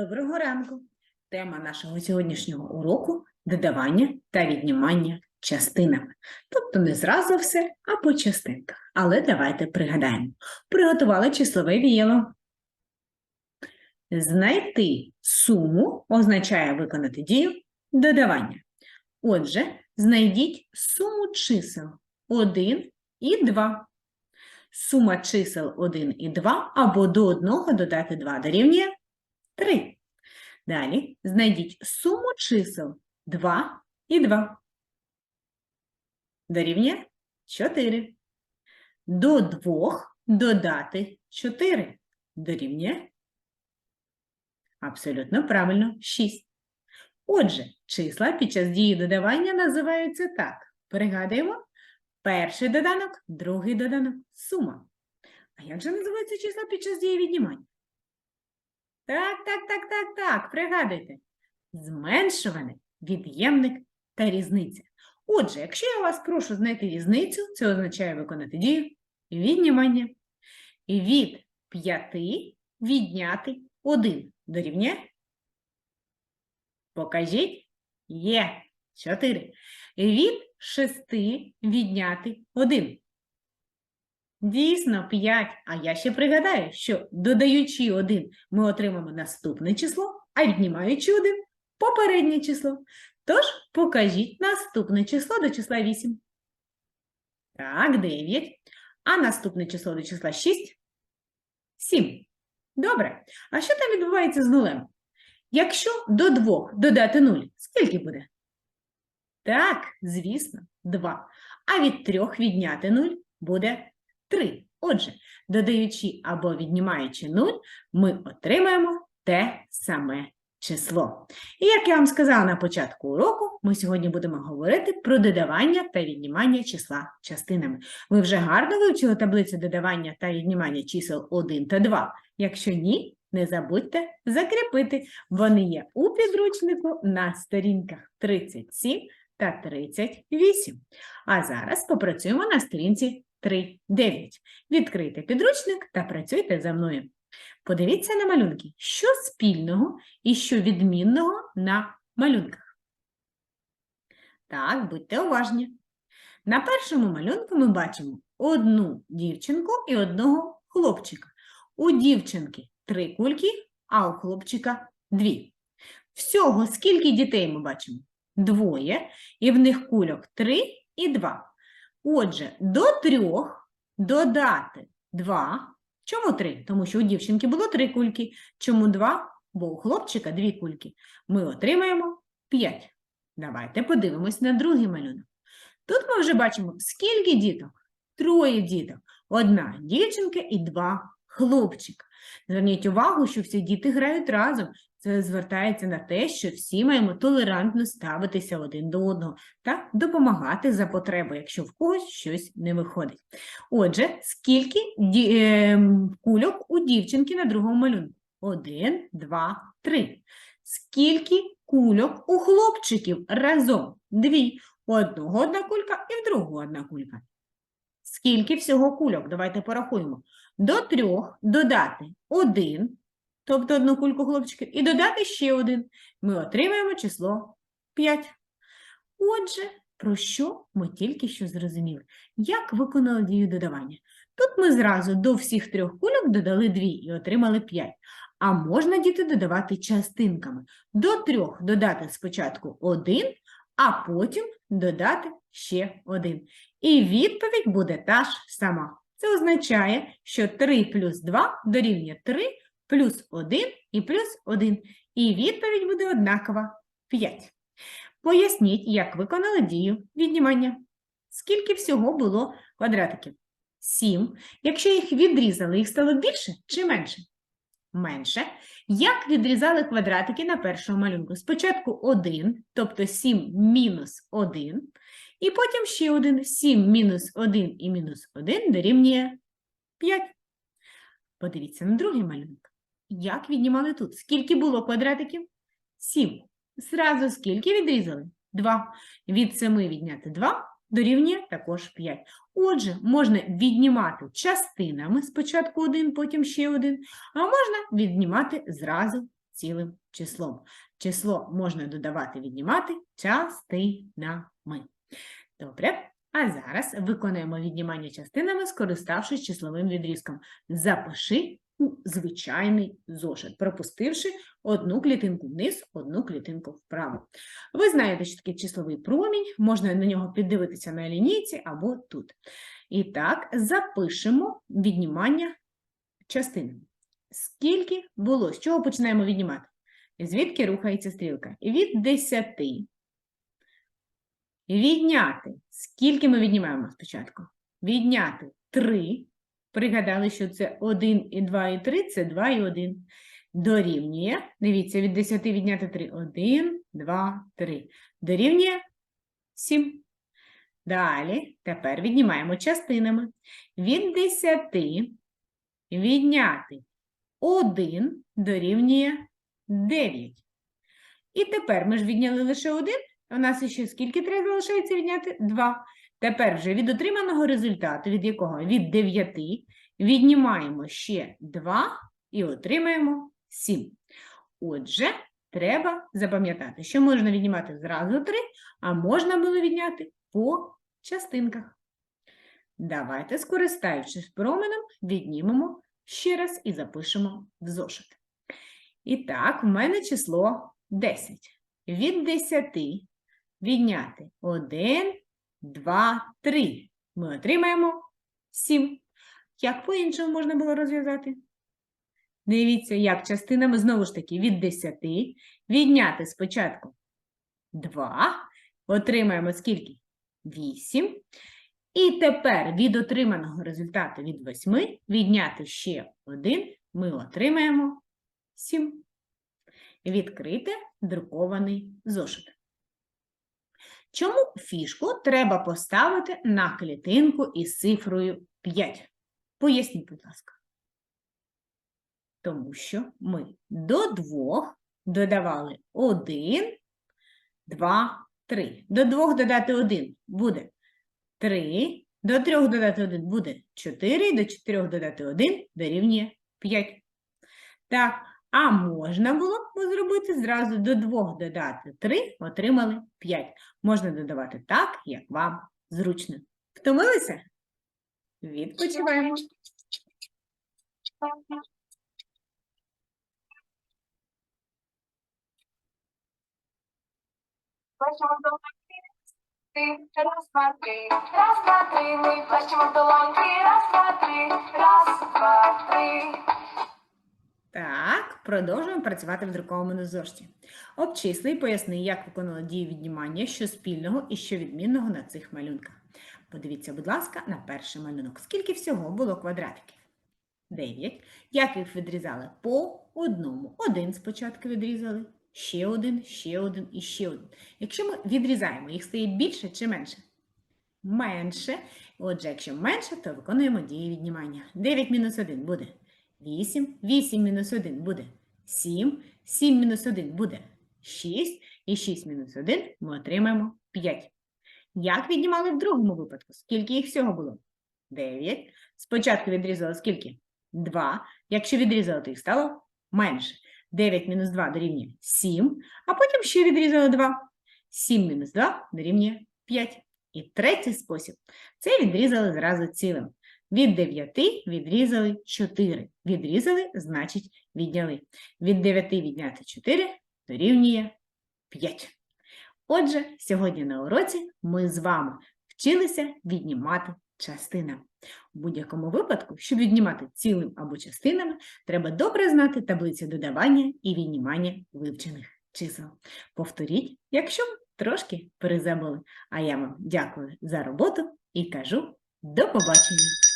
Доброго ранку! Тема нашого сьогоднішнього уроку додавання та віднімання частинами. Тобто не зразу все, а по частинках. Але давайте пригадаємо. Приготували числове віяло. Знайти суму означає виконати дію додавання. Отже, знайдіть суму чисел 1 і 2. Сума чисел 1 і 2 або до 1 додати 2 дорівнює 3. Далі знайдіть суму чисел 2 і 2. Дорівнює 4. До 2 додати 4. Дорівнює абсолютно правильно 6. Отже, числа під час дії додавання називаються так. Пригадуємо. Перший доданок, другий доданок сума. А як же називаються числа під час дії віднімання? Так, так, так, так, так, пригадуйте. Зменшуване, від'ємник та різниця. Отже, якщо я вас прошу знайти різницю, це означає виконати дію віднімання. Від 5 відняти 1 дорівнює. Покажіть. Є 4. Від 6 відняти 1. Дійсно, 5. А я ще пригадаю, що додаючи 1, ми отримаємо наступне число, а віднімаючи 1 – попереднє число. Тож, покажіть наступне число до числа 8. Так, 9. А наступне число до числа 6 – 7. Добре. А що там відбувається з нулем? Якщо до 2 додати 0, скільки буде? Так, звісно, 2. А від 3 відняти 0 буде 3. Отже, додаючи або віднімаючи 0, ми отримаємо те саме число. І як я вам сказала на початку уроку, ми сьогодні будемо говорити про додавання та віднімання числа частинами. Ви вже гарно вивчили таблицю додавання та віднімання чисел 1 та 2. Якщо ні, не забудьте закріпити. Вони є у підручнику на сторінках 37 та 38. А зараз попрацюємо на сторінці 3.9. Відкрийте підручник та працюйте за мною. Подивіться на малюнки, що спільного і що відмінного на малюнках. Так, будьте уважні. На першому малюнку ми бачимо одну дівчинку і одного хлопчика. У дівчинки три кульки, а у хлопчика дві. Всього скільки дітей ми бачимо? Двоє, і в них кульок три і два. Отже, до трьох додати два. Чому три? Тому що у дівчинки було три кульки. Чому два? Бо у хлопчика дві кульки. Ми отримаємо п'ять. Давайте подивимось на другий малюнок. Тут ми вже бачимо, скільки діток? Троє діток. Одна дівчинка і два хлопчика. Зверніть увагу, що всі діти грають разом. Це звертається на те, що всі маємо толерантно ставитися один до одного та допомагати за потреби, якщо в когось щось не виходить. Отже, скільки ді... е... кульок у дівчинки на другому малюнку? Один, два, три. Скільки кульок у хлопчиків разом? Дві. У одного одна кулька і в другого одна кулька. Скільки всього кульок? Давайте порахуємо. До трьох додати один, тобто одну кульку хлопчиків, і додати ще один. Ми отримаємо число 5. Отже, про що ми тільки що зрозуміли? Як виконали дію додавання? Тут ми зразу до всіх трьох кульок додали 2 і отримали 5. А можна діти додавати частинками. До трьох додати спочатку 1, а потім додати ще один. І відповідь буде та ж сама. Це означає, що 3 плюс 2 дорівнює 3 плюс 1 і плюс 1. І відповідь буде однакова 5. Поясніть, як виконали дію віднімання. Скільки всього було квадратиків? 7. Якщо їх відрізали, їх стало більше чи менше? Менше. Як відрізали квадратики на першому малюнку? Спочатку 1, тобто 7 мінус 1. І потім ще один. 7 мінус 1 і мінус 1 дорівнює 5. Подивіться на другий малюнок. Як віднімали тут? Скільки було квадратиків? 7. Зразу скільки відрізали? 2. Від 7 відняти 2 дорівнює також 5. Отже, можна віднімати частинами спочатку 1, потім ще один, а можна віднімати зразу цілим числом. Число можна додавати, віднімати частинами. Добре. А зараз виконуємо віднімання частинами, скориставшись числовим відрізком. Запиши у звичайний зошит, пропустивши одну клітинку вниз, одну клітинку вправо. Ви знаєте, що таке числовий промінь, можна на нього піддивитися на лінійці або тут. І так, запишемо віднімання частинами. Скільки було? З чого починаємо віднімати? Звідки рухається стрілка? Від 10 Відняти. Скільки ми віднімаємо спочатку? Відняти 3. Пригадали, що це 1 і 2 і 3 це 2 і 1. Дорівнює. Дивіться, від 10 відняти 3. 1, 2, 3. Дорівнює 7. Далі, тепер віднімаємо частинами. Від 10 відняти 1 дорівнює 9. І тепер ми ж відняли лише 1, у нас ще скільки треба залишається відняти? 2. Тепер вже від отриманого результату, від якого? Від 9, віднімаємо ще 2 і отримаємо 7. Отже, треба запам'ятати, що можна віднімати зразу 3, а можна було відняти по частинках. Давайте, скористаючись променем, віднімемо ще раз і запишемо в зошит. І так, в мене число 10. Від 10 відняти 1, 2, 3. Ми отримаємо 7. Як по-іншому можна було розв'язати? Дивіться, як частинами, знову ж таки, від 10 відняти спочатку 2, отримаємо скільки? 8. І тепер від отриманого результату від 8 відняти ще 1, ми отримаємо 7. Відкрити друкований зошит. Чому фішку треба поставити на клітинку із цифрою 5? Поясніть, будь ласка. Тому що ми до двох додавали 1, 2, 3. До двох додати 1 буде 3, до 3 додати 1 буде 4, до 4 додати 1 дорівнює 5. Так, а можна було б зробити зразу до 2 додати 3, отримали 5. Можна додавати так, як вам зручно. Втомилися? Відпочиваємо. Раз, два, три, раз, два, три, ми плещемо в долоньки, раз, два, три, продовжуємо працювати в друкованому зошиті. Обчисли і поясни, як виконали дії віднімання, що спільного і що відмінного на цих малюнках. Подивіться, будь ласка, на перший малюнок. Скільки всього було квадратиків? 9. Як їх відрізали? По одному. Один спочатку відрізали, ще один, ще один і ще один. Якщо ми відрізаємо, їх стає більше чи менше? Менше. Отже, якщо менше, то виконуємо дії віднімання. 9 мінус 1 буде 8, 8 мінус 1 буде 7, 7 мінус 1 буде 6, і 6 мінус 1 ми отримаємо 5. Як віднімали в другому випадку? Скільки їх всього було? 9. Спочатку відрізали скільки? 2. Якщо відрізали, то їх стало менше. 9 мінус 2 дорівнює 7, а потім ще відрізали 2. 7 мінус 2 дорівнює 5. І третій спосіб – це відрізали зразу цілим. Від 9 відрізали 4. Відрізали, значить відняли. Від 9 відняти 4 дорівнює 5. Отже, сьогодні на уроці ми з вами вчилися віднімати частинами. У будь-якому випадку, щоб віднімати цілим або частинами, треба добре знати таблиці додавання і віднімання вивчених чисел. Повторіть, якщо трошки перезабули. А я вам дякую за роботу і кажу до побачення!